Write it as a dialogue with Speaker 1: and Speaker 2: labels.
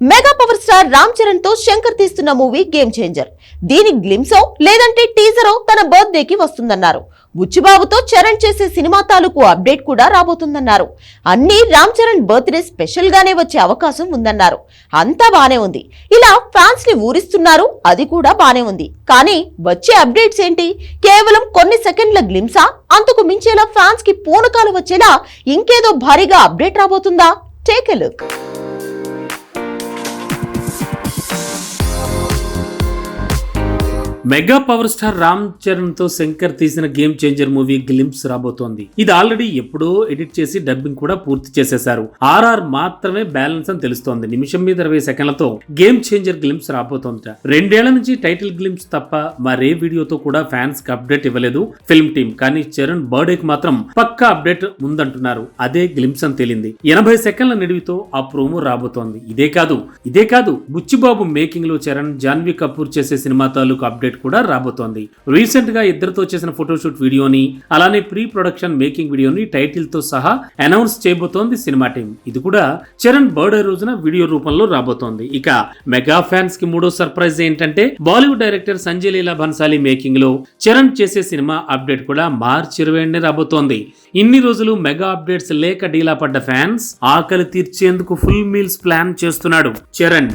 Speaker 1: Mega power star Ram చరణ్తో శంకర్ తీస్తున్న movie game changer. దీని గ్లిమ్సో లేదంటే టీజరో తన బర్త్డే కి వస్తుందన్నారు. బుచ్చిబాబుతో చరణ్ చేసే సినిమా తాలూకు అప్డేట్ కూడా రాబోతుందన్నారు. అన్ని రామ్ చరణ్ బర్త్డే స్పెషల్ గానే వచ్చే అవకాశం ఉందన్నారు. అంతా బానే ఉంది. ఇలా ఫ్యాన్స్ని ఊరిస్తున్నారు అది కూడా బానే ఉంది. కానీ వచ్చే అప్డేట్స్ ఏంటి? కేవలం కొన్ని సెకండ్ల గ్లిమ్సా? అంతకు మించేలా ఫ్యాన్స్కి పూనకాలు వచ్చేలా ఇంకేదో భారీగా update రాబోతుందా? Take a look
Speaker 2: mega power star Ram చరణ్తో Shankar తీసిన గేమ్ చేంజర్ మూవీ గ్లింప్స్ రాబోతోంది. ఇది ఆల్రెడీ ఎప్పుడో ఎడిట్ చేసి డబ్బింగ్ కూడా పూర్తి చేసేశారు. ఆర్ఆర్ మాత్రమే బ్యాలెన్స్ అని తెలుస్తోంది. నిమిషం మీద ఇరవై సెకండ్లతో గేమ్ చేంజర్ గ్లింప్స్ రాబోతోంది. రెండేళ్ళ నుంచి టైటిల్ గ్లింప్స్ తప్ప మరే వీడియోతో కూడా ఫ్యాన్స్కి అప్డేట్ ఇవ్వలేదు ఫిల్మ్ టీమ్. కానీ చరణ్ బర్త్డే కి మాత్రం పక్కా అప్డేట్ ఉందంటున్నారు. అదే గ్లింప్స్ అని తేలింది. ఎనభై సెకండ్ల నిడివితో ఆ ప్రోమో రాబోతోంది. ఇదే కాదు ఇదే కాదు బుచ్చిబాబు మేకింగ్లో చరణ్ జాన్వీ కపూర్ చేసే సినిమా తాలూకు అప్డేట్ కూడా రాబోతోంది. రీసెంట్గా ఇద్దరితో చేసిన ఫోటోషూట్ వీడియోని అలానే ప్రీ ప్రొడక్షన్ మేకింగ్ వీడియోని టైటిల్తో సహా అనౌన్స్ చేయబోతోంది సినిమా టీం ఇది కూడా చరణ్ బర్త్డే రోజున వీడియో రూపంలో రాబోతోంది. ఇక మెగా ఫ్యాన్స్కి మూడో సర్ప్రైజ్ ఏంటంటే బాలీవుడ్ డైరెక్టర్ సంజయ్ లీలా భన్సాలి మేకింగ్లో చరణ్ చేసే సినిమా అప్డేట్ కూడా మార్చి ఇరవై రాబోతోంది. ఇన్ని రోజులు మెగా అప్డేట్స్ లేక డీలా పడ్డ ఫ్యాన్స్ ఆకలి తీర్చేందుకు ఫుల్ మీల్స్ ప్లాన్ చేస్తున్నాడు చరణ్.